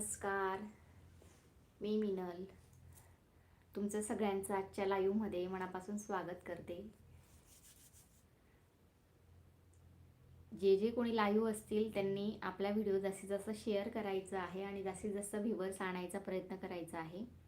नमस्कार. मी मिनल. तुमचं सगळ्यांचं आजच्या लाईव्हमध्ये मनापासून स्वागत करते. जे जे कोणी लाईव्ह असतील त्यांनी आपला व्हिडिओ जास्तीत जास्त शेअर करायचा आहे आणि जास्तीत जास्त व्ह्युअर्स आणायचा प्रयत्न करायचा आहे.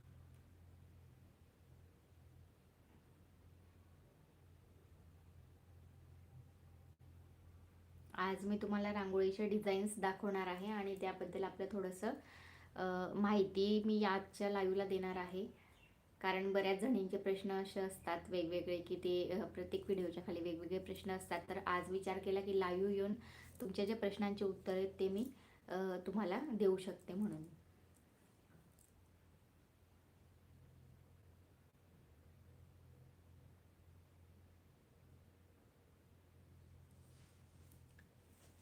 आज मी तुम्हाला रांगोळीचे डिझाईन्स दाखवणार आहे आणि त्याबद्दल आपलं थोडंसं माहिती मी आजच्या लाईव्हला देणार आहे. कारण बऱ्याच जणींचे प्रश्न असे असतात वेगवेगळे की ते प्रत्येक व्हिडिओच्या खाली वेगवेगळे प्रश्न असतात. तर आज विचार केला की लाईव्ह येऊन तुमच्या जे प्रश्नांचे उत्तर आहेत ते मी तुम्हाला देऊ शकते म्हणून.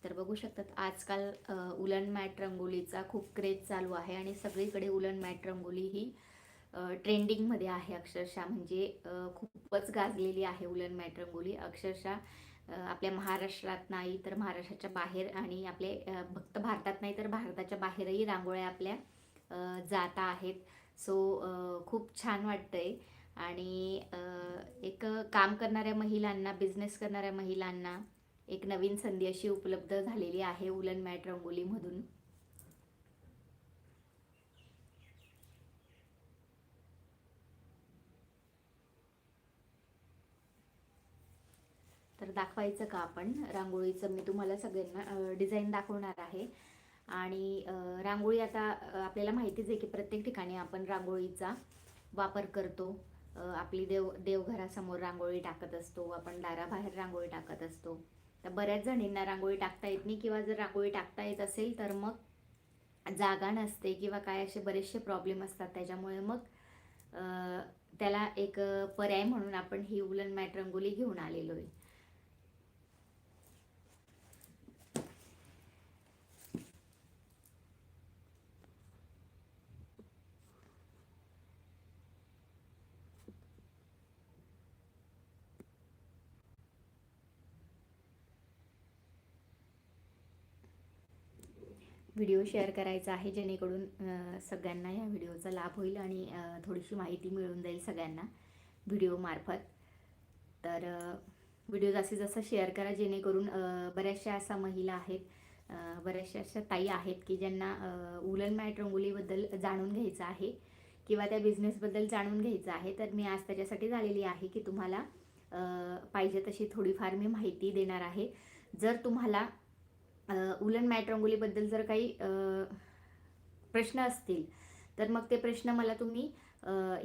तर बघू शकतात आजकाल उलन मॅट रंगोलीचा खूप क्रेज चालू आहे आणि सगळीकडे उलन मॅट रंगोली ही ट्रेंडिंगमध्ये आहे अक्षरशः. म्हणजे खूपच गाजलेली आहे उलन मॅट रंगोली. अक्षरशः आपल्या महाराष्ट्रात नाही तर महाराष्ट्राच्या बाहेर आणि आपले फक्त भारतात नाही तर भारताच्या बाहेरही रांगोळ्या आपल्या जाता आहेत. सो खूप छान वाटतंय. आणि एक काम करणाऱ्या महिलांना बिझनेस करणाऱ्या महिलांना एक नवीन संधी अशी उपलब्ध झालेली आहे उलन मॅट रंगोलीमधून. तर दाखवायचं का आपण? रांगोळीचं मी तुम्हाला सगळ्यांना डिझाईन दाखवणार आहे. आणि रांगोळी आता आपल्याला माहितीच आहे की प्रत्येक ठिकाणी आपण रांगोळीचा वापर करतो. आपली देव देवघरासमोर रांगोळी टाकत असतो आपण दाराबाहेर रांगोळी टाकत असतो. तर बऱ्याच जणींना रांगोळी टाकता येत नाही किंवा जर रांगोळी टाकता येत असेल तर मग जागा नसते किंवा काय असे बरेचसे प्रॉब्लेम असतात. त्याच्यामुळे मग त्याला एक पर्याय म्हणून आपण ही उलन मॅट रंगोली घेऊन आलेलो आहे. व्हिडिओ शेअर करायचा आहे जेणेकरून सगळ्यांना या व्हिडिओचा लाभ होईल आणि थोडीशी माहिती मिळून जाईल सगळ्यांना व्हिडिओमार्फत तर व्हिडिओ जास्तीत जास्त शेअर करा जेणेकरून बऱ्याचशा अशा महिला आहेत बऱ्याचशा अशा ताई आहेत की ज्यांना उलन मॅट रंगोलीबद्दल जाणून घ्यायचं आहे किंवा त्या बिझनेसबद्दल जाणून घ्यायचं आहे. तर मी आज त्याच्यासाठी झालेली आहे की तुम्हाला पाहिजे तशी थोडीफार मी माहिती देणार आहे. जर तुम्हाला उलन मॅट रंगोलीबद्दल जर काही प्रश्न असतील तर मग ते प्रश्न मला तुम्ही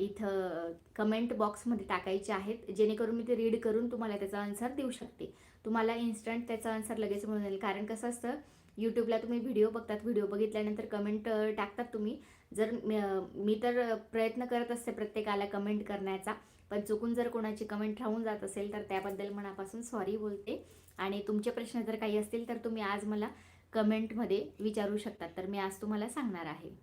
इथं कमेंट बॉक्समध्ये टाकायचे आहेत जेणेकरून मी ते रीड करून तुम्हाला त्याचा आन्सर देऊ शकते. तुम्हाला इन्स्टंट त्याचा आन्सर लगेच मिळून जाईल. कारण कसं असतं यूट्यूबला तुम्ही व्हिडिओ बघतात व्हिडिओ बघितल्यानंतर कमेंट टाकतात तुम्ही. जर मी तर प्रयत्न करत असते प्रत्येकाला कमेंट करण्याचा पण चुकून जर कोणाची कमेंट राहून जात असेल तर त्याबद्दल मनापासून सॉरी बोलते. आणि तुमचे प्रश्न जर काही असतील तर तुम्ही आज मला कमेंटमध्ये विचारू शकतात तर मी आज तुम्हाला सांगणार आहे.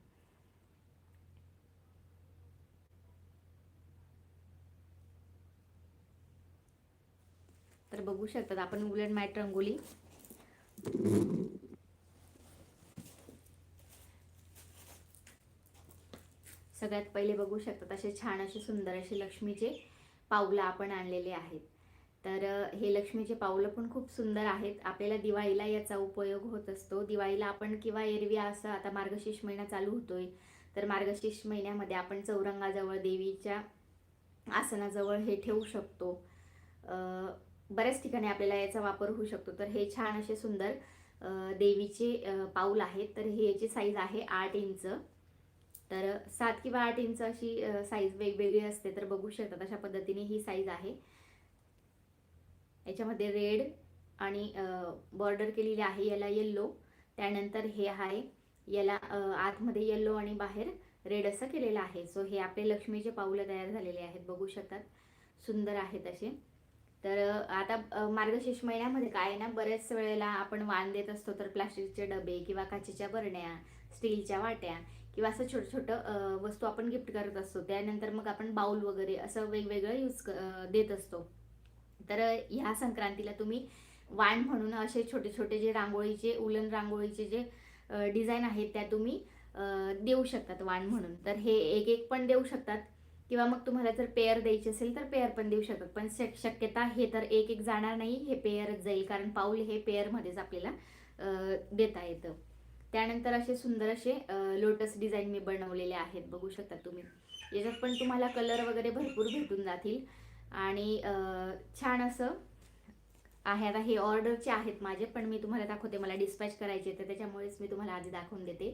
तर बघू शकतात आपण उलट मॅट रंगोली. सगळ्यात पहिले बघू शकतात असे छान असे सुंदर असे लक्ष्मीचे पावलं आपण आणलेले आहेत. तर हे लक्ष्मीचे पावलं पण खूप सुंदर आहेत. आपल्याला दिवाळीला याचा उपयोग होत असतो. दिवाळीला आपण किंवा एरवी असं आता मार्गशीर्ष महिना चालू होतोय तर मार्गशीर्ष महिन्यामध्ये आपण चौरंगाजवळ देवीच्या आसनाजवळ हे ठेवू शकतो. बऱ्याच ठिकाणी आपल्याला याचा वापर होऊ शकतो. तर हे छान असे सुंदर देवीचे पाऊल आहेत. तर हे याची साईज आहे आठ इंच. तर सात किंवा आठ इंच अशी साईज वेगवेगळी असते. तर बघू शकतात अशा पद्धतीने ही साईज आहे. याच्यामध्ये रेड आणि बॉर्डर केलेली आहे याला येल्लो त्यानंतर हे आहे याला आतमध्ये येल्लो आणि बाहेर रेड असं केलेलं आहे. सो हे आपले लक्ष्मीचे पाऊलं तयार झालेले आहेत बघू शकतात. सुंदर आहेत असे. तर आता मार्गशीर्ष महिन्यामध्ये काय ना बऱ्याच वेळेला आपण वाण देत असतो तर प्लास्टिकचे डबे किंवा काचेच्या बरण्या स्टीलच्या वाट्या किंवा असं छोटं छोटं वस्तू आपण गिफ्ट करत असतो. त्यानंतर मग आपण बाऊल वगैरे असं वेगवेगळं यूज देत असतो. तर ह्या संक्रांतीला तुम्ही वाण म्हणून असे छोटे छोटे जे रांगोळीचे उलन रांगोळीचे जे डिझाईन आहेत त्या तुम्ही देऊ शकतात वाण म्हणून. तर हे एक एक पण देऊ शकतात. किंवा मग तुम्हाला जर पेअर द्यायची असेल तर पेअर पण देऊ शकतात. पण शक- शक्यता हे तर एक एक जाणार नाही. हे पेअरच जाईल. कारण पाऊल हे पेअरमध्येच आपल्याला देता येतं. त्यानंतर असे सुंदर असे लोटस डिझाईन मी बनवलेले आहेत. बघू शकता तुम्ही. याच्यात पण तुम्हाला कलर वगैरे भरपूर भेटून जातील. आणि छान असं आहे. आता हे ऑर्डरचे आहेत माझे पण मी तुम्हाला दाखवते. मला डिस्पॅच करायचे तर त्याच्यामुळेच मी तुम्हाला आधी दाखवून देते.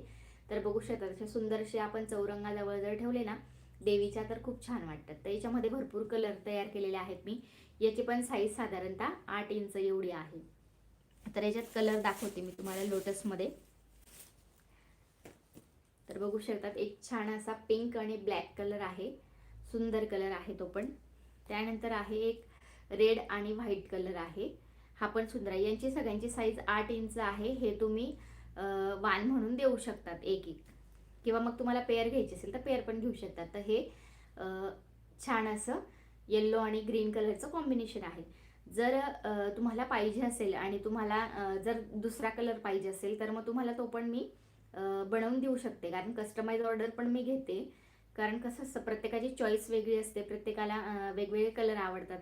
तर बघू शकता तसे सुंदरसे आपण चौरंगाजवळ जर ठेवले ना देवीच्या तर खूप छान वाटतात. तर याच्यामध्ये भरपूर कलर तयार केलेले आहेत मी. याची पण साईज साधारणतः आठ इंच एवढी आहे. तर याच्यात कलर दाखवते मी तुम्हाला लोटसमध्ये तर बघू शकतात एक छान असा पिंक आणि ब्लॅक कलर आहे. सुंदर कलर आहे तो पण. त्यानंतर आहे एक रेड आणि व्हाईट कलर आहे. हा पण सुंदर आहे. यांची सगळ्यांची साईज आठ इंच आहे. हे तुम्ही वान म्हणून देऊ शकतात एक एक. किंवा मग तुम्हाला पेअर घ्यायची असेल तर पेअर पण घेऊ शकतात. तर हे छान असं येल्लो आणि ग्रीन कलरचं कॉम्बिनेशन आहे. जर तुम्हाला पाहिजे असेल आणि तुम्हाला जर दुसरा कलर पाहिजे असेल तर मग तुम्हाला तो पण मी बनवून देऊ शकते. कारण कस्टमाइज ऑर्डर पण मी घेते. कारण कसं असतं प्रत्येकाची चॉईस वेगळी असते प्रत्येकाला वेगवेगळे कलर आवडतात.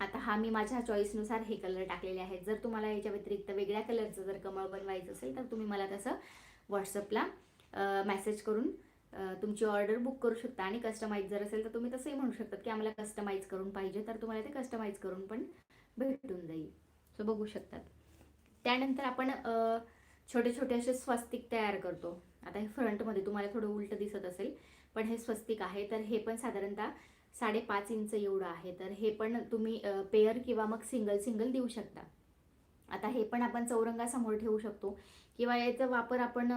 आता हा मी माझ्या चॉईसनुसार हे कलर टाकलेले आहेत. जर तुम्हाला याच्या व्यतिरिक्त वेगळ्या कलरचं जर कमळ बनवायचं असेल तर तुम्ही मला तसं व्हॉट्सअपला मेसेज करून तुमची ऑर्डर बुक करू शकता. आणि कस्टमाइज जर असेल तर तुम्ही तसंही म्हणू शकतात की आम्हाला कस्टमाइज करून पाहिजे तर तुम्हाला ते कस्टमाइज करून पण भेटून जाईल. सो बघू शकतात. त्यानंतर आपण छोटे छोटे असे स्वस्तिक तयार करतो. आता हे फ्रंटमध्ये तुम्हाला थोडं उलट दिसत असेल. पण हे स्वस्तिक आहे. तर हे पण साधारणतः साडेपाच इंच एवढं आहे. तर हे पण तुम्ही पेअर किंवा मग सिंगल सिंगल देऊ शकता. आता हे पण आपण चौरंगासमोर ठेवू शकतो. किंवा याचा वापर आपण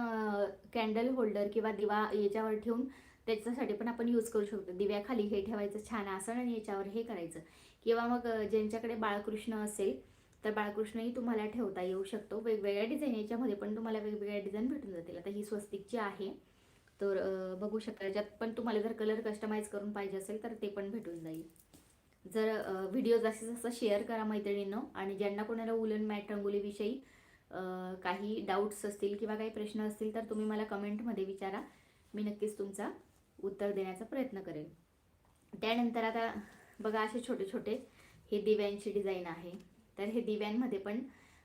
कॅन्डल होल्डर किंवा दिवा याच्यावर ठेवून त्याच्यासाठी पण आपण यूज करू शकतो. दिव्याखाली हे ठेवायचं छान आसन आणि याच्यावर हे करायचं. किंवा मग ज्यांच्याकडे बाळकृष्ण असेल तर बाळकृष्णही तुम्हाला ठेवता येऊ शकतो. वेगवेगळ्या डिझाईन याच्यामध्ये पण तुम्हाला वेगवेगळ्या डिझाईन भेटून जातील. आता ही स्वस्तिकची आहे. तर बघू शकता याच्यात पण तुम्हाला जर कलर कस्टमाइज करून पाहिजे असेल तर ते पण भेटून जाईल. जर व्हिडिओ जास्तीत जास्त शेअर करा मैत्रिणींनो आणि ज्यांना कोणाला उलन मॅट रंगोलीविषयी काही डाऊट्स असतील किंवा काही प्रश्न असतील तर तुम्ही मला कमेंटमध्ये विचारा. मी नक्कीच तुमचा उत्तर देण्याचा प्रयत्न करेन. त्यानंतर आता बघा असे छोटे छोटे हे दिव्यांची डिझाईन आहे. तर हे दिव्यांमध्ये पण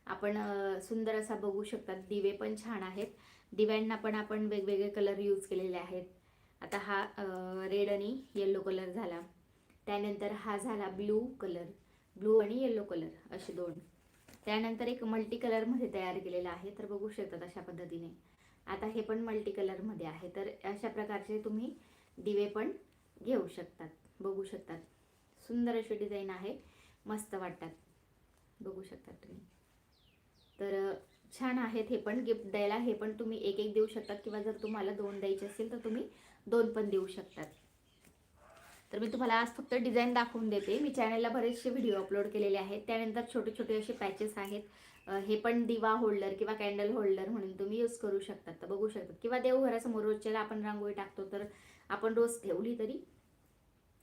आपण सुंदर असा बघू शकतात दिवे पण छान आहेत. दिव्यांना पण आपण वेगवेगळे कलर यूज केलेले आहेत. आता हा रेड आणि येल्लो कलर झाला. त्यानंतर हा झाला ब्लू कलर ब्लू आणि येल्लो कलर असे दोन. त्यानंतर एक मल्टी कलरमध्ये तयार केलेला आहे तर बघू शकतात अशा पद्धतीने. आता हे पण मल्टी कलरमध्ये आहे तर अशा प्रकारचे तुम्ही दिवे पण घेऊ शकतात बघू शकतात. सुंदर अशी डिझाईन आहे मस्त वाटतात. बघू शकतात तुम्ही. तर छान आहेत हे पण गिफ्ट द्यायला. हे पण तुम्ही एक एक देऊ शकतात किंवा जर तुम्हाला दोन द्यायचे असेल तर तुम्ही दोन पण देऊ शकतात. तर मी तुम्हाला आज फक्त डिझाईन दाखवून देते. मी चॅनलला बरेचसे व्हिडिओ अपलोड केलेले आहेत. त्यानंतर छोटे छोटे असे पॅचेस आहेत. हे पण दिवा होल्डर किंवा कॅन्डल होल्डर म्हणून तुम्ही यूज करू शकतात. तर बघू शकतात. किंवा देवघरासमोर रोजच्याला आपण रांगोळी टाकतो तर आपण रोज ठेवली तरी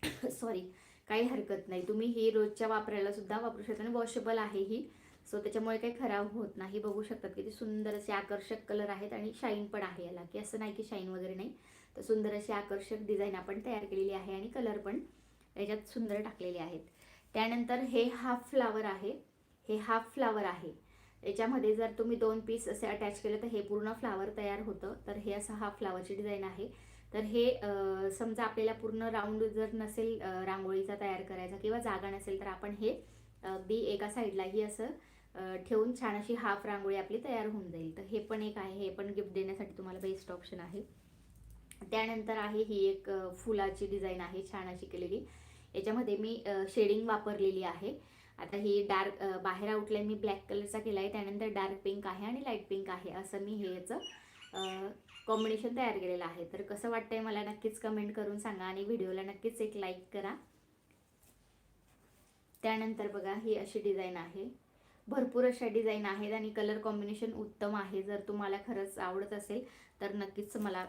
सॉरी काही हरकत नाही. तुम्ही ही रोजच्या वापरायला सुद्धा वापरू शकता. आणि वॉशेबल आहे ही. सो त्याच्यामुळे काही खराब होत नाही. बघू शकतात किती सुंदर असे आकर्षक कलर आहेत आणि शाईन पण आहे याला. की असं नाही की शाईन वगैरे नाही. तर सुंदर अशी आकर्षक डिझाईन आपण तयार केलेली आहे आणि कलर पण याच्यात सुंदर टाकलेले आहेत. त्यानंतर हे हाफ फ्लावर आहे. हे हाफ फ्लावर आहे. याच्यामध्ये जर तुम्ही दोन पीस असे अटॅच केले तर हे पूर्ण फ्लावर तयार होतं. तर हे असं हाफ फ्लावरची डिझाईन आहे. तर हे समजा आपल्याला पूर्ण राऊंड जर नसेल रांगोळीचा तयार करायचा किंवा जागा नसेल तर आपण हे अगदी एका साईडलाही असं ठेवून छान अशी हाफ रांगोळी आपली तयार होऊन जाईल. तर हे पण एक आहे हे पण गिफ्ट देण्यासाठी तुम्हाला बेस्ट ऑप्शन आहे. त्यानंतर आहे ही एक फुलाची डिझाईन आहे छान अशी केलेली. याच्यामध्ये मी शेडिंग वापरलेली आहे. आता ही डार्क बाहेर आउटलाईन मी ब्लॅक कलरचा केला आहे त्यानंतर डार्क पिंक आहे आणि लाइट पिंक आहे. असं मी हे याचं कॉम्बिनेशन तयार केलेलं आहे. तर कसं वाटतंय मला नक्कीच कमेंट करून सांगा आणि व्हिडिओला नक्कीच एक लाईक करा. त्यानंतर बघा ही अशी डिझाईन आहे. भरपूर अशा डिझाईन आहेत आणि कलर कॉम्बिनेशन उत्तम आहे. जर तुम्हाला खरंच आवडत असेल तर नक्कीच मला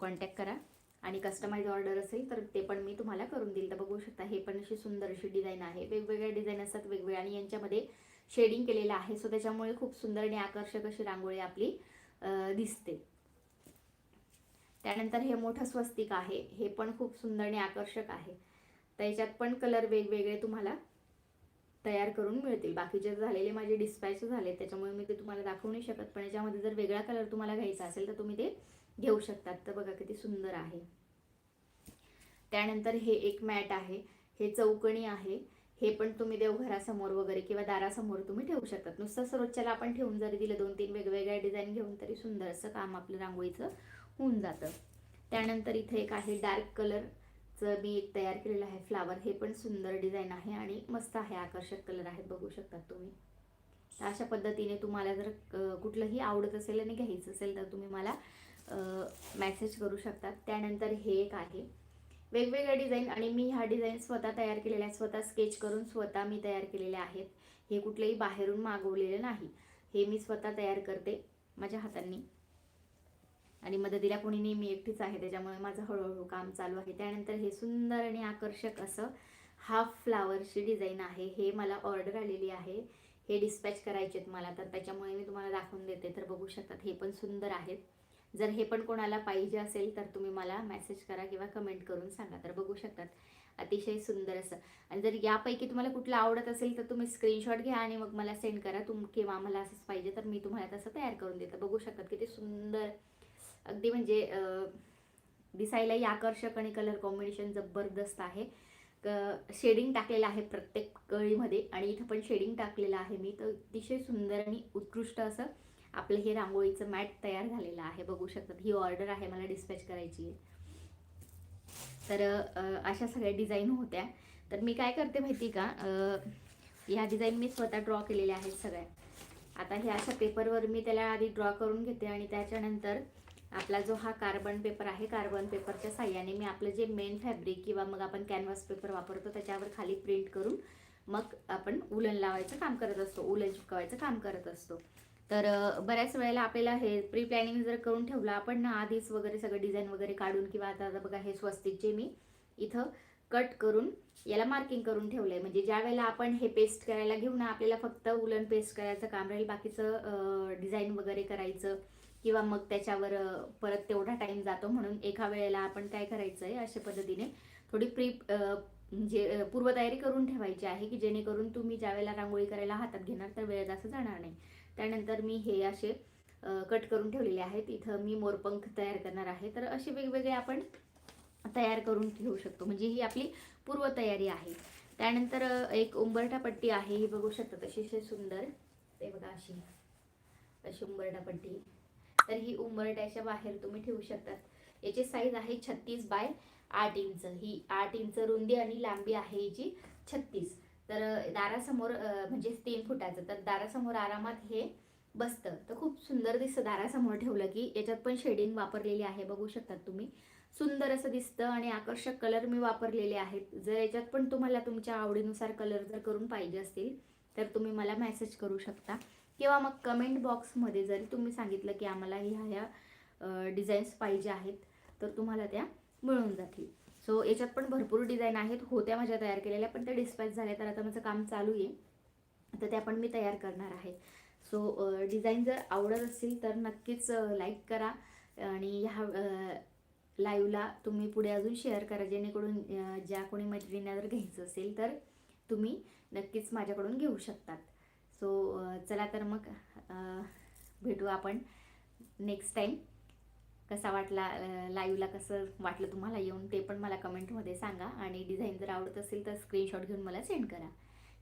कॉन्टॅक्ट करा. आणि कस्टमाइज ऑर्डर असेल तर ते पण मी तुम्हाला करून देईल. तर बघू शकता हे पण अशी सुंदर अशी डिझाईन आहे. वेगवेगळ्या डिझाईन असतात वेगवेगळ्या आणि यांच्यामध्ये शेडिंग केलेलं आहे. सो त्याच्यामुळे खूप सुंदर आणि आकर्षक अशी रांगोळी आपली दिसते. त्यानंतर हे मोठं स्वस्तिक आहे. हे पण खूप सुंदर आणि आकर्षक आहे. त्याच्यात पण कलर वेगवेगळे तुम्हाला तयार करून मिळतील. बाकीचे झालेले माझे डिस्पॅच झाले त्याच्यामुळे मी ते तुम्हाला दाखवू नाही शकत पण याच्यामध्ये जर वेगळा कलर तुम्हाला घ्यायचा असेल तर तुम्ही ते घेऊ शकतात. तर बघा किती सुंदर आहे. त्यानंतर हे एक मॅट आहे. हे चौकणी आहे. हे पण तुम्ही देवघरासमोर वगैरे किंवा दारासमोर तुम्ही ठेवू शकतात. नुसतं सर्वोच्चाला आपण ठेवून जरी दिलं दोन तीन वेगवेगळ्या डिझाईन घेऊन तरी सुंदर असं काम आपलं रांगोळीचं होऊन जातं. त्यानंतर इथे एक आहे डार्क कलर चं मी एक तयार केलेलं आहे. फ्लावर हे पण सुंदर डिझाईन आहे आणि मस्त आहे. आकर्षक कलर आहेत. बघू शकतात तुम्ही. तर अशा पद्धतीने तुम्हाला जर कुठलंही आवडत असेल आणि घ्यायचं असेल तर तुम्ही मला मॅसेज करू शकतात त्यानंतर हे एक आहे. वेगवेगळ्या डिझाईन आणि मी ह्या डिझाईन स्वतः तयार केलेल्या आहेत स्वतः स्केच करून स्वतः मी तयार केलेले आहेत. हे कुठलेही बाहेरून मागवलेले नाही. हे मी स्वतः तयार करते माझ्या हातांनी. आणि मदतीला कोणी नाही मी एकटीच आहे त्याच्यामुळे माझं हळूहळू काम चालू आहे. त्यानंतर हे सुंदर आणि आकर्षक असं हाफ फ्लावरची डिझाईन आहे. हे मला ऑर्डर आलेली आहे. हे डिस्पॅच करायचे आहेत मला तर त्याच्यामुळे मी तुम्हाला दाखवून देते. तर बघू शकतात हे पण सुंदर आहेत. जर हे पण कोणाला पाहिजे असेल तर तुम्ही मला मेसेज करा किंवा कमेंट करून सांगा. तर बघू शकतात अतिशय सुंदर असं. आणि जर यापैकी तुम्हाला कुठलं आवडत असेल तर तुम्ही स्क्रीनशॉट घ्या आणि मग मला सेंड करा. तुम किंवा मला असंच पाहिजे तर मी तुम्हाला तसं तयार करून देते. बघू शकतात किती सुंदर अगदी म्हणजे दिसायलाही आकर्षक आणि कलर कॉम्बिनेशन जबरदस्त आहे. शेडिंग टाकलेलं आहे प्रत्येक कळीमध्ये आणि इथं पण शेडिंग टाकलेलं आहे मी. तर अतिशय सुंदर आणि उत्कृष्ट असं आपलं हे रांगोळीचं मॅट तयार झालेलं आहे. बघू शकतात ही ऑर्डर आहे मला डिस्पॅच करायची आहे. तर अशा सगळ्या डिझाईन होत्या. तर मी काय करते माहिती का? ह्या डिझाईन मी स्वतः ड्रॉ केलेल्या आहेत सगळ्या. आता ह्या अशा पेपरवर मी त्याला आधी ड्रॉ करून घेते आणि त्याच्यानंतर आपला जो हा कार्बन पेपर आहे कार्बन पेपरच्या साह्याने मी आपलं जे मेन फॅब्रिक किंवा मग आपण कॅनव्हास पेपर वापरतो त्याच्यावर खाली प्रिंट करून मग आपण उलन लावायचं काम करत असतो उलन चिपकवायचं काम करत असतो. तर बऱ्याच वेळेला आपल्याला हे प्री प्लॅनिंग जर करून ठेवलं आपण ना आधीच वगैरे सगळं डिझाईन वगैरे काढून किंवा आता आता बघा हे स्वस्तिकचे मी इथं कट करून याला मार्किंग करून ठेवलं आहे म्हणजे ज्या वेळेला आपण हे पेस्ट करायला घेऊ ना आपल्याला फक्त उलन पेस्ट करायचं काम राहील बाकीचं डिझाईन वगैरे करायचं. किंवा मग त्याच्यावर परत तेवढा टाईम जातो म्हणून एका वेळेला आपण काय करायचं आहे अशा पद्धतीने थोडी प्री म्हणजे पूर्वतयारी करून ठेवायची आहे की जेणेकरून तुम्ही ज्या वेळेला रांगोळी करायला हातात घेणार तर वेळ जास्त जाणार नाही. त्यानंतर मी हे असे कट करून ठेवलेले आहेत. इथं मी मोरपंख तयार करणार आहे. तर असे वेगवेगळे आपण तयार करून ठेवू शकतो. म्हणजे ही आपली पूर्वतयारी आहे. त्यानंतर एक उंबरटा पट्टी आहे. ही बघू शकता अतिशय सुंदर. ते बघा अशी. अशी उंबरटा पट्टी. तर ही उंबरट्याच्या बाहेर तुम्ही ठेवू शकतात. याची साईज आहे छत्तीस बाय आठ इंच. ही आठ इंच रुंदी आणि लांबी आहे याची छत्तीस. तर दारासमोर म्हणजे तीन फुटाचं. तर दारासमोर आरामात हे बसतं. तर खूप सुंदर दिसतं दारासमोर ठेवलं की. याच्यात पण शेडिंग वापरलेली आहे. बघू शकतात तुम्ही. सुंदर असं दिसतं आणि आकर्षक कलर मी वापरलेले आहेत. जर याच्यात पण तुम्हाला तुमच्या आवडीनुसार कलर जर करून पाहिजे असतील तर तुम्ही मला मेसेज करू शकता. किंवा मग कमेंट बॉक्समध्ये जरी तुम्ही सांगितलं की आम्हाला ह्या ह्या डिझाईन्स पाहिजे आहेत तर तुम्हाला त्या मिळून जातील. सो याच्यात पण भरपूर डिझाईन आहेत. होत्या माझ्या तयार केलेल्या पण त्या डिस्पॅच झाल्या तर आता माझं काम चालू आहे. तर त्या पण मी तयार करणार आहे. सो डिझाईन जर आवडत असतील तर नक्कीच लाईक करा. आणि ह्या लाईव्हला तुम्ही पुढे अजून शेअर करा. जेणेकरून ज्या कोणी मैत्रिणींना जर घ्यायचं असेल तर तुम्ही नक्कीच माझ्याकडून घेऊ शकतात. सो चला तर मग भेटू आपण नेक्स्ट टाईम कसा वाटला लाईव्हला कसं वाटलं तुम्हाला येऊन ते पण मला कमेंटमध्ये सांगा. आणि डिझाईन जर आवडत असेल तर स्क्रीनशॉट घेऊन मला सेंड करा.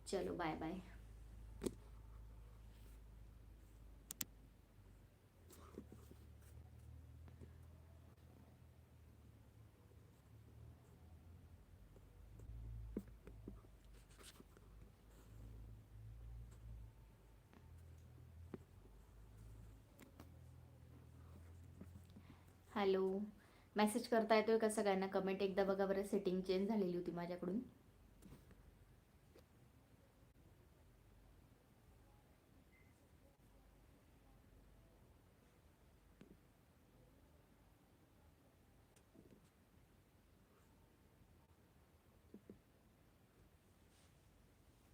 चलो बाय बाय हॅलो. मेसेज करता येतो आहे का सगळ्यांना? कमेंट एकदा बघा बरं. सेटिंग चेंज झालेली होती माझ्याकडून.